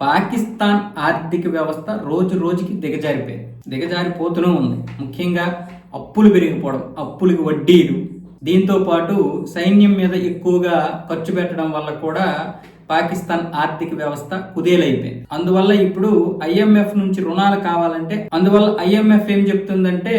పాకిస్తాన్ ఆర్థిక వ్యవస్థ రోజు రోజుకి దిగజారిపోయింది. దిగజారిపోతూనే ఉంది. ముఖ్యంగా అప్పులు పెరిగిపోవడం అప్పులకి వడ్డీలు. దీంతో పాటు సైన్యం మీద ఎక్కువగా ఖర్చు పెట్టడం వల్ల కూడా పాకిస్తాన్ ఆర్థిక వ్యవస్థ కుదేలైపోయింది. అందువల్ల ఇప్పుడు ఐఎంఎఫ్ నుంచి రుణాలు కావాలంటే అందువల్ల ఐఎంఎఫ్ ఏం చెప్తుందంటే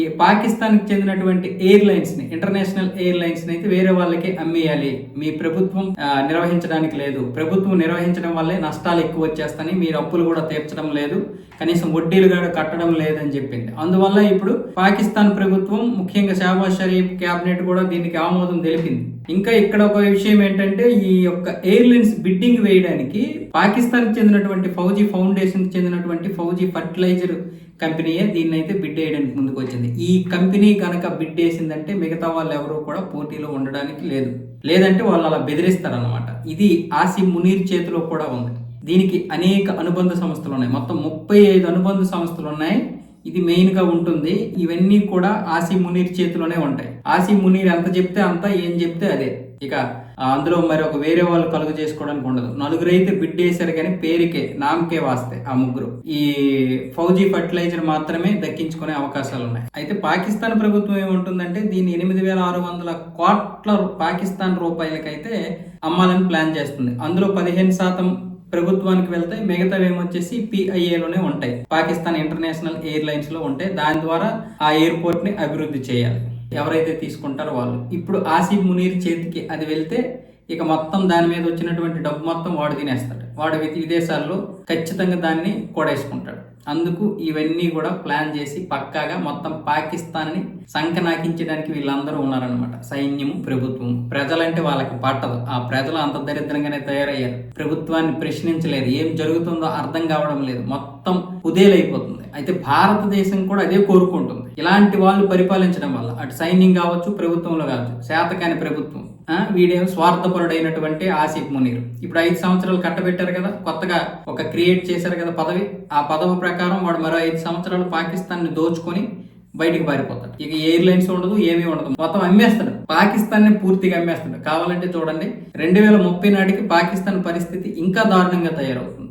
ఈ పాకిస్తాన్కి చెందినటువంటి ఎయిర్లైన్స్ని ఇంటర్నేషనల్ ఎయిర్లైన్స్ని అయితే వేరే వాళ్ళకి అమ్మేయాలి. మీ ప్రభుత్వం నిర్వహించడానికి లేదు. ప్రభుత్వం నిర్వహించడం వల్లే నష్టాలు ఎక్కువ వచ్చేస్తాయి మీరు అప్పులు కూడా తీర్చడం లేదు. కనీసం వడ్డీలు కూడా కట్టడం లేదని చెప్పింది. అందువల్ల ఇప్పుడు పాకిస్తాన్ ప్రభుత్వం ముఖ్యంగా షాబాజ్ షరీఫ్ క్యాబినెట్ కూడా దీనికి ఆమోదం తెలిపింది. ఇంకా ఇక్కడ ఒక విషయం ఏంటంటే ఈ యొక్క ఎయిర్లైన్స్ బిడ్డింగ్ వేయడానికి పాకిస్తాన్ చెందినటువంటి ఫౌజీ ఫౌండేషన్కి చెందినటువంటి ఫౌజీ ఫర్టిలైజర్ కంపెనీయే దీన్ని అయితే బిడ్ వేయడానికి ముందుకు వచ్చింది ఈ కంపెనీ కనుక బిడ్ వేసిందంటే మిగతా వాళ్ళు ఎవరు కూడా పోటీలో ఉండడానికి లేదు. లేదంటే వాళ్ళు అలా బెదిరిస్తారనమాట ఇది ఆసి మునీర్ చేతిలో కూడా ఉంది. దీనికి అనేక అనుబంధ సంస్థలు ఉన్నాయి మొత్తం ముప్పై ఐదు అనుబంధ సంస్థలు ఉన్నాయి ఇది మెయిన్గా ఉంటుంది. ఇవన్నీ కూడా ఆసి మునీర్ చేతిలోనే ఉంటాయి. ఆసి మునీర్ ఎంత చెప్తే అంత ఏం చెప్తే అదే. ఇక అందులో మరి ఒక వేరే వాళ్ళు కలుగు చేసుకోవడానికి ఉండదు. నలుగురు అయితే బిడ్ వేశారు కానీ పేరుకే నామకే వాస్తే ఆ ముగ్గురు. ఈ ఫౌజీ ఫర్టిలైజర్ మాత్రమే దక్కించుకునే అవకాశాలు ఉన్నాయి. అయితే పాకిస్తాన్ ప్రభుత్వం ఏముంటుందంటే దీన్ని ఎనిమిది వేల ఆరు వందల కోట్ల పాకిస్తాన్ రూపాయలకైతే అమ్మాలని ప్లాన్ చేస్తుంది. అందులో పదిహేను శాతం ప్రభుత్వానికి వెళ్తే మిగతా ఏమొచ్చేసి పిఐఏలోనే ఉంటాయి. పాకిస్తాన్ ఇంటర్నేషనల్ ఎయిర్లైన్స్లో ఉంటాయి దాని ద్వారా ఆ ఎయిర్పోర్ట్ని అభివృద్ధి చేయాలి. ఎవరైతే తీసుకుంటారో వాళ్ళు. ఇప్పుడు ఆసిఫ్ మునీర్ చేతికి అది వెళ్తే ఇక మొత్తం దాని మీద వచ్చినటువంటి డబ్బు మొత్తం వాడు తినేస్తాడు. వాడు వి- విదేశాల్లో ఖచ్చితంగా దాన్ని కొడేసుకుంటాడు. అందుకు ఇవన్నీ కూడా ప్లాన్ చేసి పక్కాగా మొత్తం పాకిస్తాన్ని సంకనాకించడానికి వీళ్ళందరూ ఉన్నారనమాట సైన్యము ప్రభుత్వం ప్రజలంటే వాళ్ళకి పట్టదు. ఆ ప్రజలు అంత దరిద్రంగానే తయారయ్యారు. ప్రభుత్వాన్ని ప్రశ్నించలేదు. ఏం జరుగుతుందో అర్థం కావడం లేదు. మొత్తం కుదేలైపోతుంది. అయితే భారతదేశం కూడా అదే కోరుకుంటుంది. ఇలాంటి వాళ్ళు పరిపాలించడం వల్ల అటు సైన్యం కావచ్చు ప్రభుత్వంలో కావచ్చు శాతకాని ప్రభుత్వం ఆ, వీడేం స్వార్థపరుడైనటువంటి ఆసిఫ్ మునీర్. ఇప్పుడు ఐదు సంవత్సరాలు కట్టబెట్టారు కదా కొత్తగా ఒక క్రియేట్ చేశారు కదా పదవి. ఆ పదవి ప్రకారం వాడు మరో ఐదు సంవత్సరాలు పాకిస్తాన్ని దోచుకొని బయటికి పారిపోతాడు. ఇక ఎయిర్లైన్స్ ఉండదు ఏమీ ఉండదు. మొత్తం అమ్మేస్తాడు. పాకిస్తాన్ని పూర్తిగా అమ్మేస్తాడు. కావాలంటే చూడండి రెండు వేల ముప్పై నాటికి పాకిస్తాన్ పరిస్థితి ఇంకా దారుణంగా తయారవుతుంది.